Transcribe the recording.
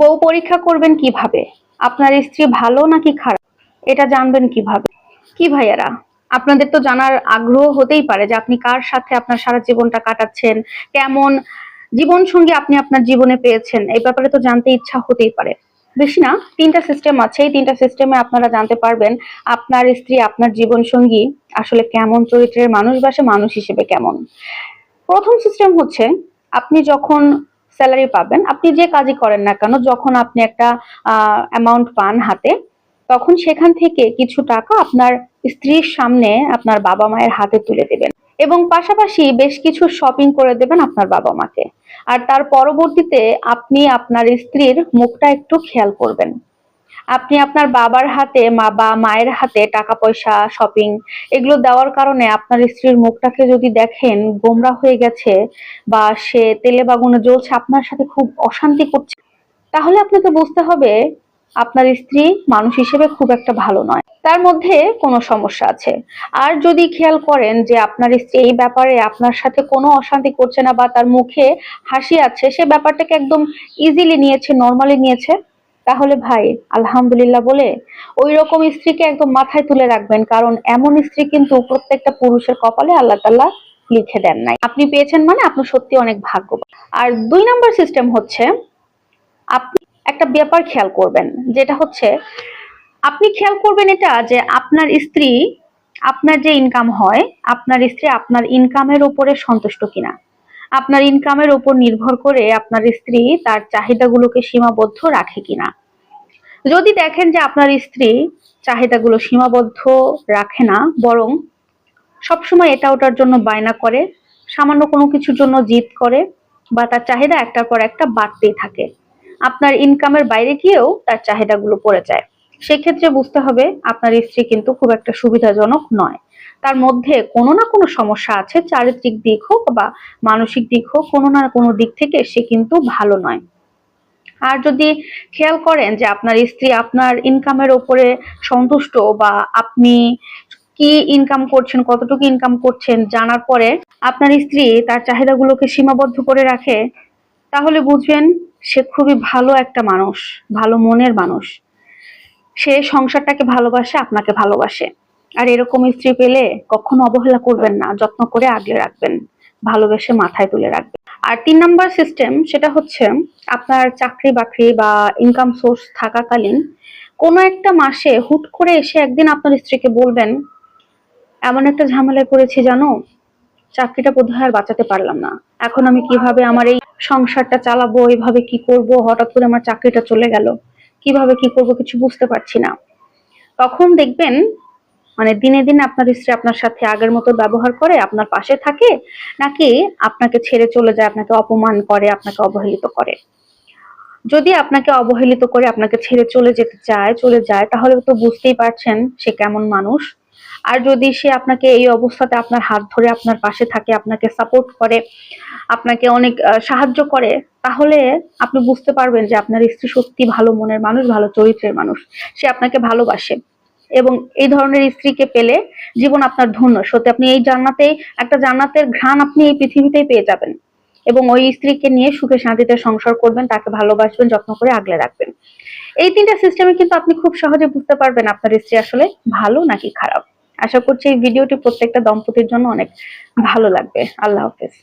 বউ পরীক্ষা করবেন কীভাবে? আপনার স্ত্রী ভালো নাকি খারাপ? এটা জানবেন কীভাবে? কি ভাইয়ারা? আপনাদের তো জানার আগ্রহ হতেই পারে যে আপনি কার সাথে আপনার সারা জীবনটা কাটাচ্ছেন, কেমন জীবন সঙ্গী আপনি আপনার জীবনে পেয়েছেন, এই ব্যাপারে তো জানতে ইচ্ছা হতেই পারে। বেশি না, তিনটা সিস্টেম আছে, এই তিনটা সিস্টেমে আপনারা জানতে পারবেন আপনার স্ত্রী, আপনার জীবন সঙ্গী আসলে কেমন, চরিত্রের মানুষ বা সে মানুষ হিসেবে কেমন। প্রথম সিস্টেম হচ্ছে, আপনি যখন স্যালারি পাবেন। আপনি যে কাজই করেন না কেন, যখন আপনি একটা অ্যামাউন্ট পান হাতে, তখন সেখান থেকে কিছু টাকা আপনার স্ত্রীর সামনে আপনার বাবা মায়ের হাতে তুলে দেবেন এবং পাশাপাশি বেশ কিছু শপিং করে দেবেন আপনার বাবা মাকে। আর তার পরবর্তীতে আপনি আপনার স্ত্রীর মুখটা একটু খেয়াল করবেন। আপনি আপনার বাবার হাতে, মা বা মায়ের হাতে টাকা পয়সা শপিং এগুলো দেওয়ার কারণে আপনার স্ত্রীর মুখটাকে যদি দেখেন, গোমরা হয়ে গেছে বা সে তেলে বাগুনে জ্বলছে, আপনার সাথে খুব অশান্তি করছে। তাহলে আপনাকে বুঝতে হবে, আপনার স্ত্রী মানুষ হিসেবে খুব একটা ভালো নয়। তার মধ্যে কোনো সমস্যা আছে। আর যদি খেয়াল করেন যে আপনার স্ত্রী এই ব্যাপারে আপনার সাথে কোনো অশান্তি করছে না বা তার মুখে হাসি আছে, সে ব্যাপারটাকে একদম ইজিলি নিয়েছে নর্মালি নিয়েছে তাহলে ভাই, আলহামদুলিল্লাহ বলে ওই রকম স্ত্রীকে একদম মাথায় তুলে রাখবেন, কারণ এমন স্ত্রী কিন্তু প্রত্যেকটা পুরুষের কপালে আল্লাহ তাল্লাহ লিখে দেন নাই। আপনি পেয়েছেন মানে আপনি সত্যি অনেক ভাগ্যবান। আর দুই নম্বর সিস্টেম হচ্ছে, আপনি একটা ব্যাপার খেয়াল করবেন, যেটা হচ্ছে, আপনি খেয়াল করবেন এটা যে আপনার স্ত্রী, আপনার যে ইনকাম হয়, আপনার স্ত্রী আপনার ইনকামের উপরে সন্তুষ্ট কিনা। আপনার ইনকামের উপর নির্ভর করে আপনার স্ত্রী তার চাহিদাগুলোকে সীমাবদ্ধ রাখে কিনা। যদি দেখেন যে আপনার স্ত্রী চাহিদাগুলো সীমাবদ্ধ রাখে না, বরং সবসময় এটা ওটার জন্য বায়না করে, সামান্য কোনো কিছুর জন্য জিদ করে, বা তার চাহিদা একটার পর একটা বাড়তেই থাকে, আপনার ইনকামের বাইরে গিয়েও তার চাহিদাগুলো পড়ে যায়। সেক্ষেত্রে বুঝতে হবে আপনার স্ত্রী কিন্তু খুব একটা সুবিধাজনক নয়। তার মধ্যে কোনো না কোনো সমস্যা আছে, চারিত্রিক দিক হোক বা মানসিক দিক হোক, কোনো না কোনো দিক থেকে সে কিন্তু ভালো নয়। আর যদি খেয়াল করেন যে আপনার স্ত্রী আপনার ইনকামের উপরে সন্তুষ্ট বা আপনি কি ইনকাম করছেন, কতটুকু ইনকাম করছেন জানার পরে আপনার স্ত্রী তার চাহিদাগুলোকে সীমাবদ্ধ করে রাখে, তাহলে বুঝবেন সে খুবই ভালো একটা মানুষ, ভালো মনের মানুষ। সে সংসারটাকে ভালোবাসে, আপনাকে ভালোবাসে। আর এরকম স্ত্রী পেলে কখনো অবহেলা করবেন না, যত্ন করে আগলে রাখবেন, ভালোবেসে মাথায় তুলে রাখবেন। আর তিন নাম্বার সিস্টেম সেটা হচ্ছে আপনার চাকরি বাকরি বা ইনকাম সোর্স থাকাকালীন কোনো একটা মাসে হুট করে এসে একদিন আপনার স্ত্রীকে বলবেন, এমন একটা ঝামেলায় পড়েছি জানো? চাকরিটা বোধহয় আর বাঁচাতে পারলাম না। এখন আমি কীভাবে আমার এই সংসারটা চালাবো? এইভাবে কি করব? হঠাৎ করে আমার চাকরিটা চলে গেল। কীভাবে কি করব? কিছু বুঝতে পারছি না। তখন দেখবেন মানে দিনে দিনে আপনার স্ত্রী আপনার সাথে আগের মতো ব্যবহার করে আপনার পাশে থাকে, নাকি আপনাকে ছেড়ে চলে যায়, আপনাকে অপমান করে, আপনাকে অবহেলিত করে? যদি আপনাকে অবহেলিত করে আপনাকে ছেড়ে চলে যেতে চায়, চলে যায়, তাহলে তো বুঝতেই পারছেন সে কেমন মানুষ। আর যদি সে আপনাকে এই অবস্থাতে আপনার হাত ধরে আপনার পাশে থাকে, আপনাকে সাপোর্ট করে, আপনাকে অনেক সাহায্য করে, তাহলে আপনি বুঝতে পারবেন যে আপনার স্ত্রী সত্যি ভালো মনের মানুষ, ভালো চরিত্রের মানুষ। সে আপনাকে ভালোবাসে। এবং এই ধরনের স্ত্রীকে পেলে জীবন আপনার ধন্য। সত্যি, আপনি এই জান্নাতে একটা জান্নাতের ঘ্রাণ আপনি এই পৃথিবীতেই পেয়ে যাবেন। এবং ওই স্ত্রীকে নিয়ে সুখে শান্তিতে সংসার করবেন, তাকে ভালোবাসবেন, যত্ন করে আগলে রাখবেন। এই তিনটা সিস্টেমে কিন্তু আপনি খুব সহজে বুঝতে পারবেন আপনার স্ত্রী আসলে ভালো নাকি খারাপ। আশা করছি এই ভিডিওটি প্রত্যেকটা দম্পতির জন্য অনেক ভালো লাগবে। আল্লাহ হাফেজ।